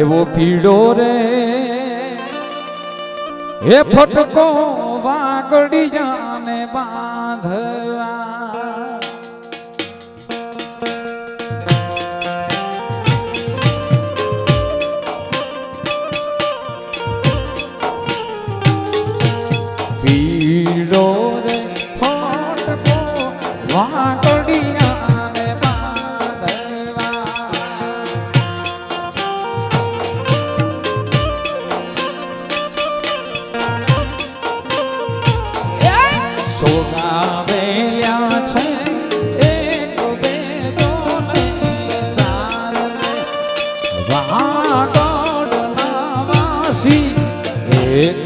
એવો પીડો રે. એ ફટકો વાકડિયાને બાંધવા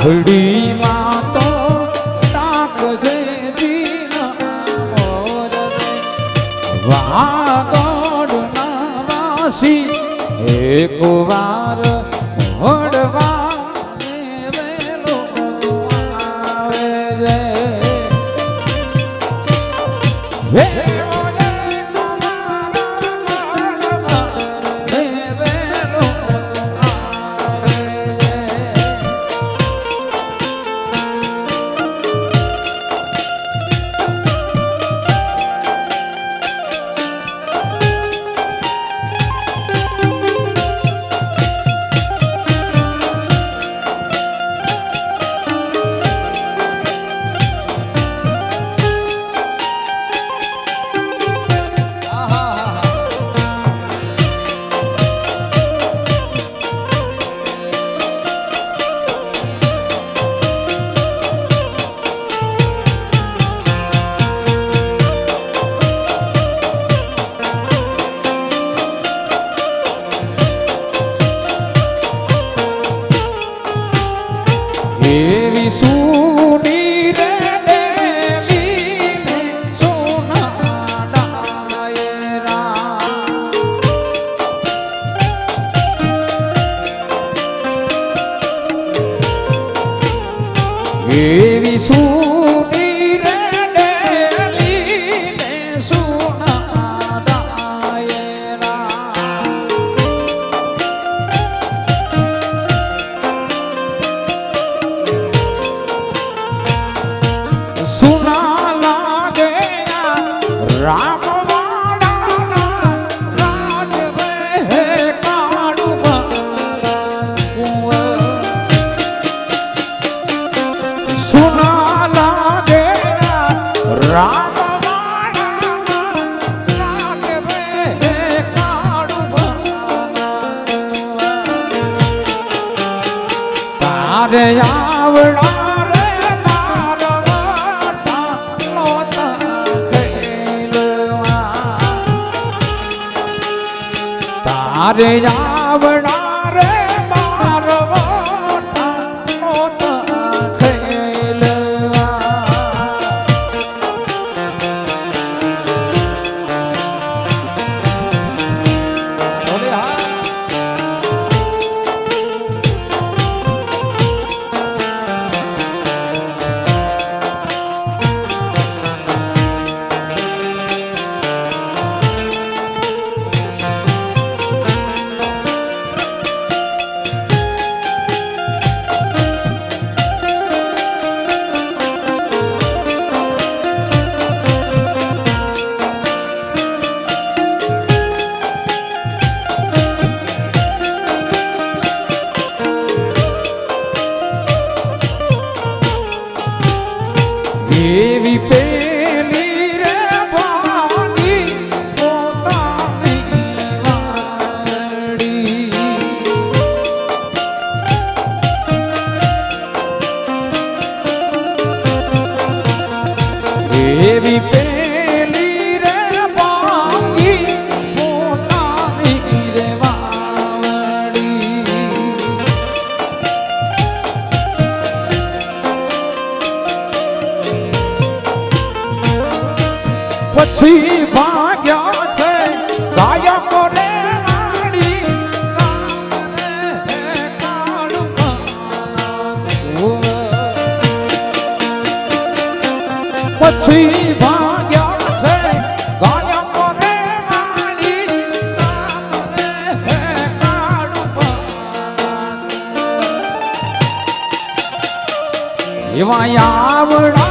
ઘડીમાં તો તાક જે દિન મોર વાગોડ ના વાસી એક વા એવી શું તારે આવડા એવી પેલી રે ભાની પોતાની રે વાવડી. પછી પછી ભાગ્યા છે ગાયકો રે આડી કામ રે કાળુમાં એવા આવડા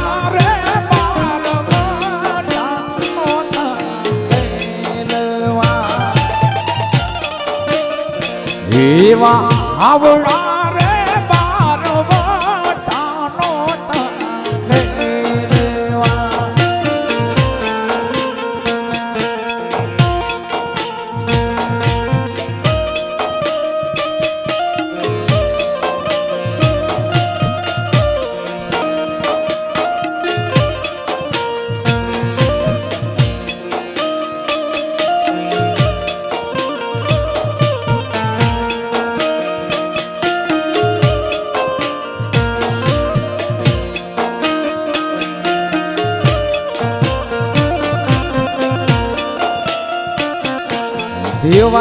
એવા આવડા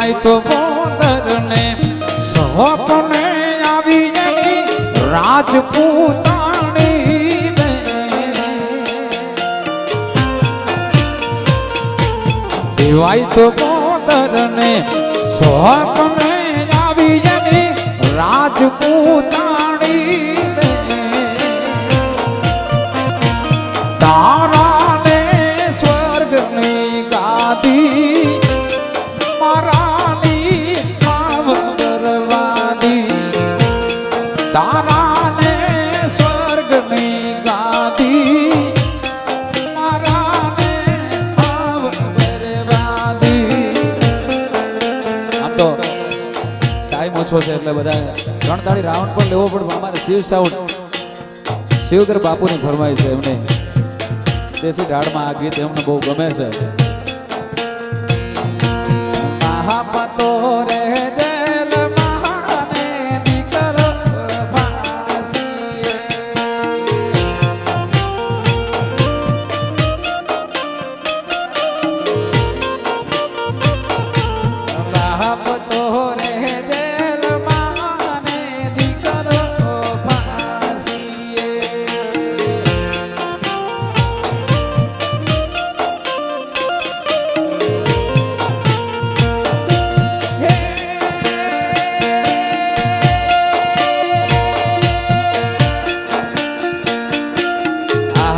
દેવાય તો ને સપને આવી જઈ રાજપૂતાણી દેવાય તો બોદર ને સપને આવી જઈ રાજપૂતાણી છે એટલે બધા ત્રણ તાળી રાઉન્ડ પણ લેવો પડે અમારે શિવ સાઉન્ડ શિવગર બાપુની ફરમાઈ છે એમને. દેશી ઢાળમાં આ ગીત એમને બહુ ગમે છે.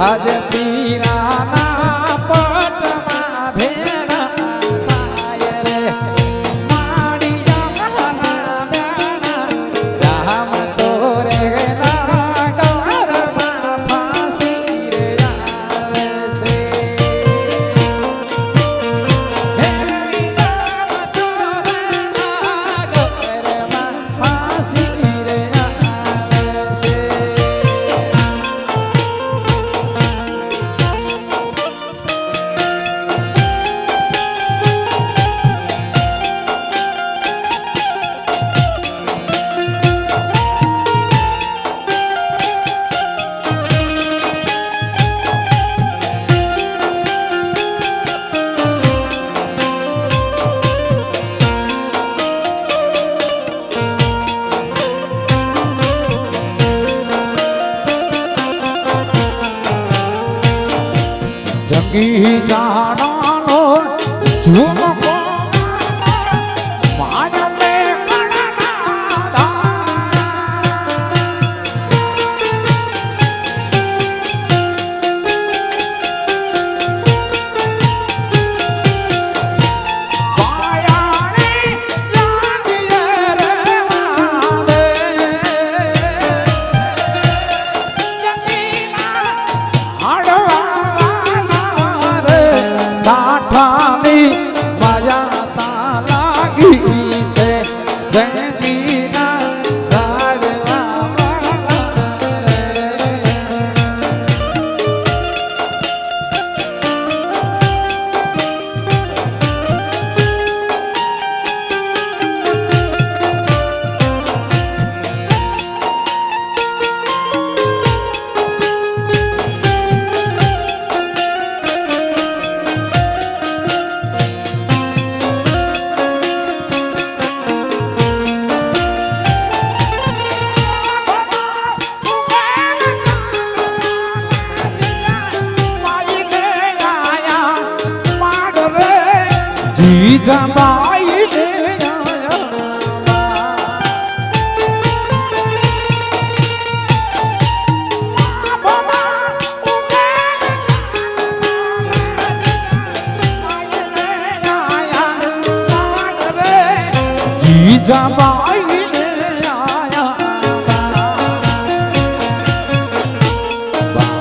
આજ પીરાના જંગી નો ઝુમકો Then લે આયા.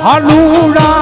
હાલુડા